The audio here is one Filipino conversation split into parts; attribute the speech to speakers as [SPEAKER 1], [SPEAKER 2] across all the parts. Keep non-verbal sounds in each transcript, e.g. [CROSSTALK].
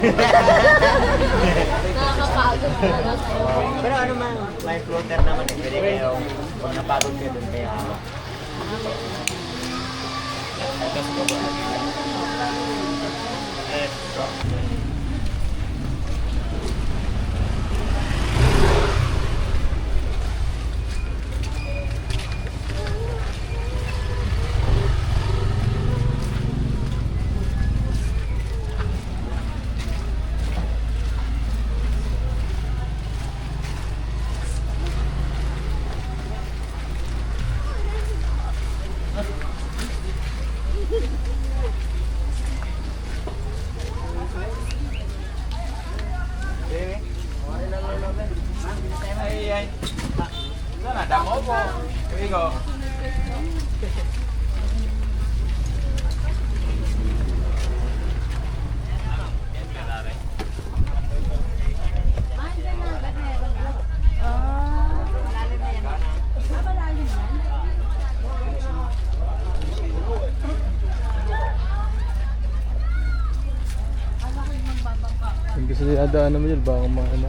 [SPEAKER 1] Nakakapagod talaga.
[SPEAKER 2] Pero ano man, may floater naman eh. Pwede kayo, kung napagod kayo doon kaya
[SPEAKER 3] Ay, ay. Sana, damo po. Igo.
[SPEAKER 4] Daan naman yun, baka mga ano.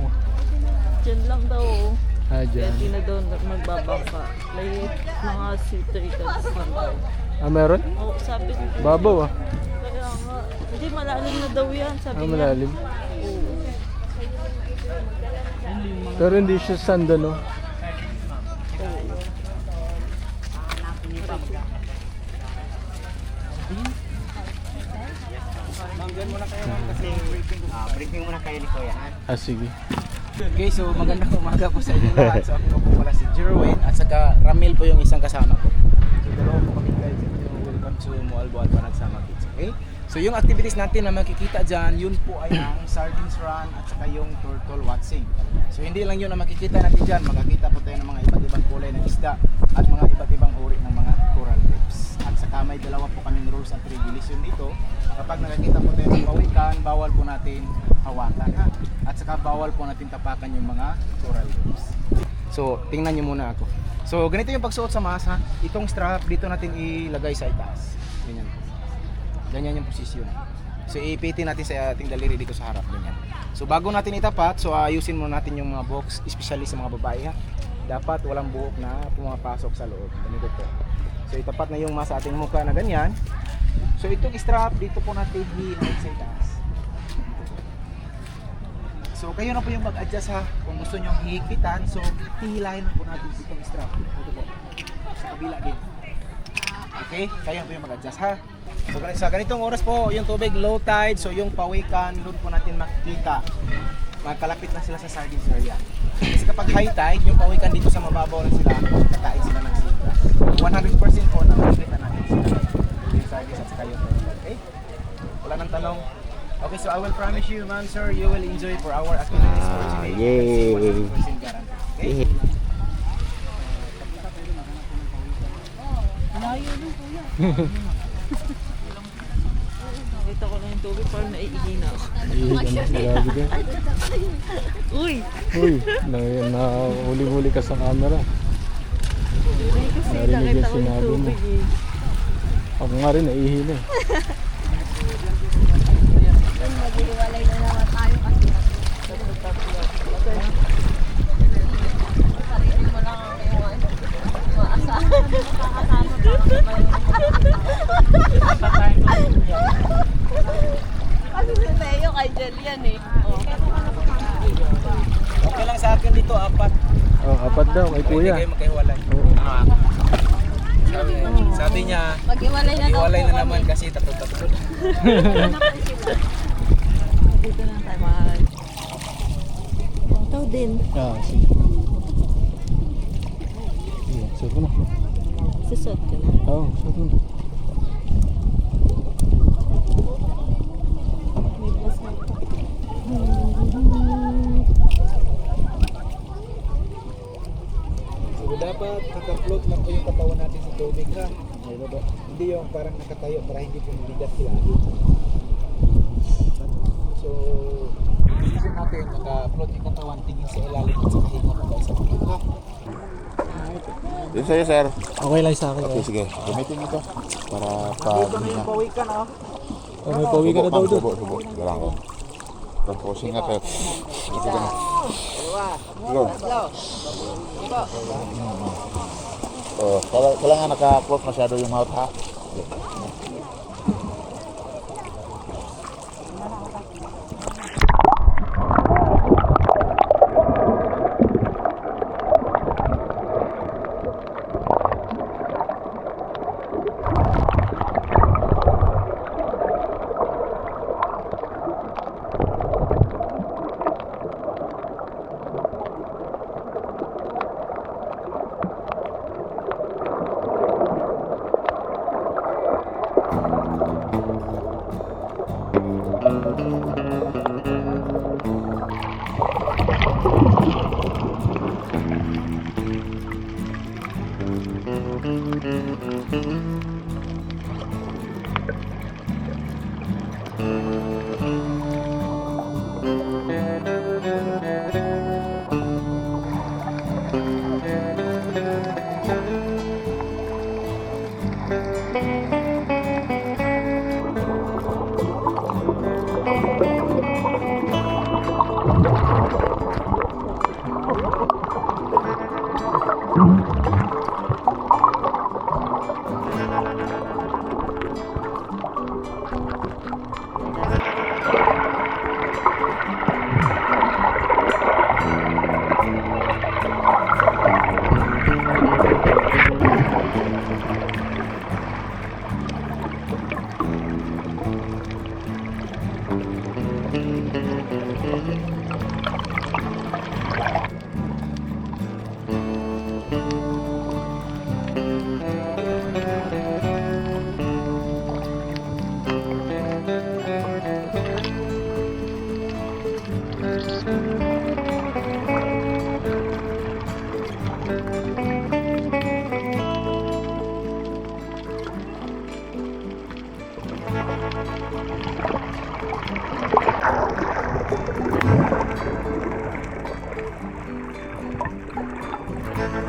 [SPEAKER 5] Diyan lang daw. oh.
[SPEAKER 4] Ah,
[SPEAKER 5] Kaya
[SPEAKER 4] dyan.
[SPEAKER 5] di na daw magbabangka. Like mga sitri ka sa
[SPEAKER 4] Ah, meron?
[SPEAKER 5] Oo, sabi ko.
[SPEAKER 4] Babaw ah.
[SPEAKER 5] Kaya nga. Hindi, malalim na daw yan. Sabi
[SPEAKER 4] Ah,
[SPEAKER 5] niya.
[SPEAKER 4] malalim.
[SPEAKER 5] Oo.
[SPEAKER 4] Pero hindi siya sanda, no?
[SPEAKER 2] Manggan muna kayo ma'am kasi ah, briefing muna kayo ni Kuya. ha?
[SPEAKER 4] Ah, sige.
[SPEAKER 3] Okay, so magandang umaga po sa inyo lahat. So ako po pala si Jerwin at saka Ramil po yung isang kasama ko. So dalawa po kami guys. Welcome to Moalboal Panagsama Kids. So yung activities natin na makikita dyan, yun po ay ang sardines run at saka yung turtle watching. So hindi lang yun na makikita natin dyan, makakita po tayo ng mga iba't ibang kulay ng isda at mga iba't ibang uri ng mga coral reefs. At saka may dalawa po kaming rules at regulation dito. Kapag nakakita po tayo ng pawikan, bawal po natin hawakan ha. At saka bawal po natin tapakan yung mga coral reefs. So, tingnan nyo muna ako. So, ganito yung pagsuot sa mask ha. Itong strap dito natin ilagay sa itaas. Ganyan. Ganyan yung posisyon. So, ipitin natin sa ating daliri dito sa harap. Ganyan. So, bago natin itapat, so ayusin muna natin yung mga box, especially sa mga babae ha. Dapat walang buhok na pumapasok sa loob. Ganito po. So, itapat na yung mask sa ating mukha na ganyan. So, itong strap dito po natin hinahit sa itaas. So kayo na po yung mag-adjust ha. Kung gusto nyo higpitan, so hihilahin na po natin itong strap. Ito po. Sa kabila din. Okay? Kayo na po yung mag-adjust ha. So sa ganitong oras po, yung tubig low tide, so yung pawikan, doon po natin makikita. Magkalapit na sila sa sardines area. Kasi kapag high tide, yung pawikan dito sa mababaw na sila, kakain sila ng sibra. 100% po na makikita natin sila. Yung sardines at saka yung. Okay? Wala nang tanong. Okay, so I will promise you, ma'am, sir, you will enjoy for our activities for
[SPEAKER 2] Ah,
[SPEAKER 3] today.
[SPEAKER 2] yay.
[SPEAKER 3] 100% guarantee. Okay?
[SPEAKER 5] Layo nun, kuya. [LAUGHS] Nakita ko lang yung tubig, parang naiihina ako.
[SPEAKER 4] Ihigan na grabe din.
[SPEAKER 5] Uy!
[SPEAKER 4] Uy, na, na huli-huli ka sa camera.
[SPEAKER 5] Hindi kasi
[SPEAKER 4] Narinig
[SPEAKER 5] nakita
[SPEAKER 4] yung
[SPEAKER 5] ko yung
[SPEAKER 4] sinabi mo.
[SPEAKER 5] tubig eh.
[SPEAKER 4] Ako nga rin, naihina eh.
[SPEAKER 1] Maghiwalay na naman tayo kasi sarili mo lang [LAUGHS] ang iwan. Maasahan. Kasi si Kay Jelian eh. Oh.
[SPEAKER 3] Okay lang sa akin dito, apat.
[SPEAKER 4] Oh, apat daw kay kuya.
[SPEAKER 3] kayo magkahiwalay.
[SPEAKER 4] Oo.
[SPEAKER 3] Sabi, sabi niya,
[SPEAKER 1] Maghiwalay na daw
[SPEAKER 3] hiwalay
[SPEAKER 1] po
[SPEAKER 3] na naman kasi tapos-tapos.
[SPEAKER 5] Dito na tayo mahal. Ikaw din.
[SPEAKER 4] Ah, sige. Sige, suot mo na.
[SPEAKER 5] Susot ka na.
[SPEAKER 4] Oo, suot mo na.
[SPEAKER 3] Tubig ha. Ay, baba. Hindi yung parang nakatayo para hindi po mabigat sila. So, decision natin naka-float yung katawan tingin sa ilalim at sa kahinga pa sa ha.
[SPEAKER 6] Yun sa'yo, sir.
[SPEAKER 4] Okay lang sa akin.
[SPEAKER 6] Okay, sige. Gamitin mo to. Para pa...
[SPEAKER 3] Dito na yung pawikan oh.
[SPEAKER 4] Oh, may pawi ka na daw doon.
[SPEAKER 6] Subo, subo. Galang ko. Tapusin natin. Ito ka na. Go. Oh, kailangan naka-close masyado yung mouth ha.
[SPEAKER 1] Experience like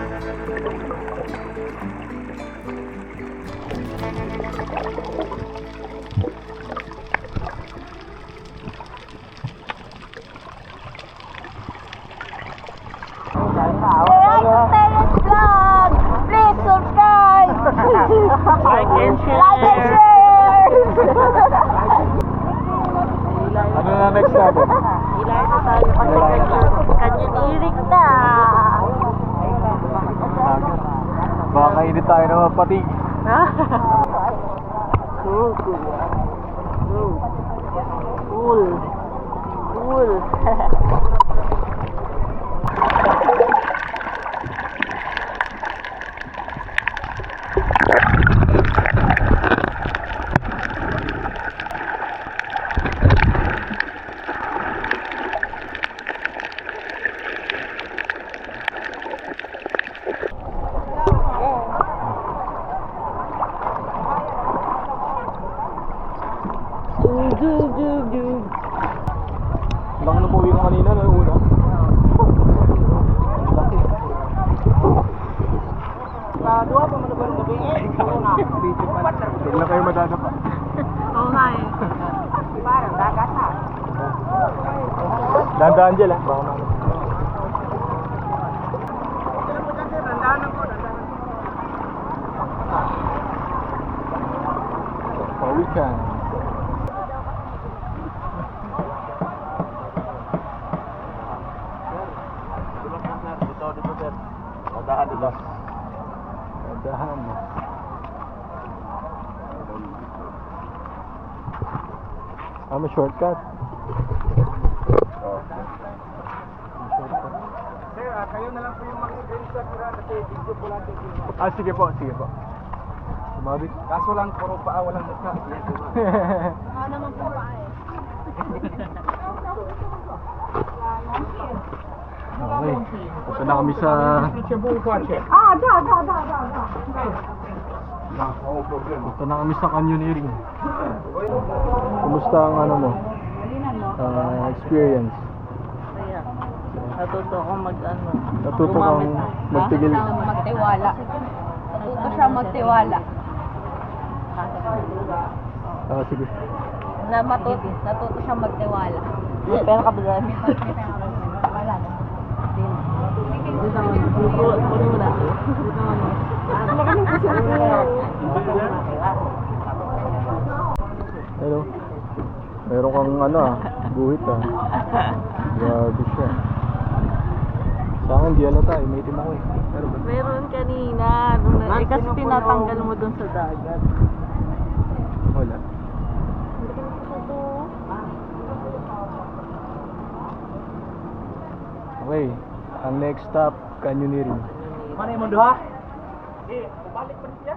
[SPEAKER 1] and share! Like and share!
[SPEAKER 4] Ano na next natin?
[SPEAKER 1] Ilan na tayo kasi kanyan-irik na.
[SPEAKER 4] Baka kainit tayo ng mga patig. [LAUGHS]
[SPEAKER 1] Cool, cool. Cool. Cool. [LAUGHS] Cool.
[SPEAKER 4] Laki na po yung kanina, no? Una. Huwag na kayo madadapa. [LAUGHS]
[SPEAKER 5] Oo nga eh.
[SPEAKER 4] Dandaan dyan, ah. Baka na. Pawikan.
[SPEAKER 2] Dito, dito, sir. Madahan dito.
[SPEAKER 4] Dahan. Ah, may shortcut.
[SPEAKER 3] Sir, ah, kayo na lang po yung mag-screenshot nila kasi video po natin.
[SPEAKER 4] Ah, sige po, sige po. Sumabi.
[SPEAKER 3] Kaso lang, puro paa, walang mukha. Yes, [LAUGHS] diba?
[SPEAKER 4] Okay. Punta na kami sa... Punta na kami sa canyoneering. Kumusta ang ano mo? Ah, experience.
[SPEAKER 5] Natuto ko mag ano.
[SPEAKER 4] Natuto kang magtigil.
[SPEAKER 1] Magtiwala. Natuto siya magtiwala.
[SPEAKER 4] Ah, sige.
[SPEAKER 1] Na matuto, natuto siya magtiwala.
[SPEAKER 5] May pera ka ba dyan? Kunin mo na.
[SPEAKER 4] Hello. Meron kang ano ah, buhit ah. Grabe siya. Sa akin, di alata eh. May itim ako eh. Pero ba?
[SPEAKER 5] Meron kanina. Nung na, eh, kasi tinatanggal mo dun sa dagat.
[SPEAKER 4] Wala. Okay. Ang next stop, Canyoneering.
[SPEAKER 3] Mana yung mundo ha? Eh, balik pa rin siya.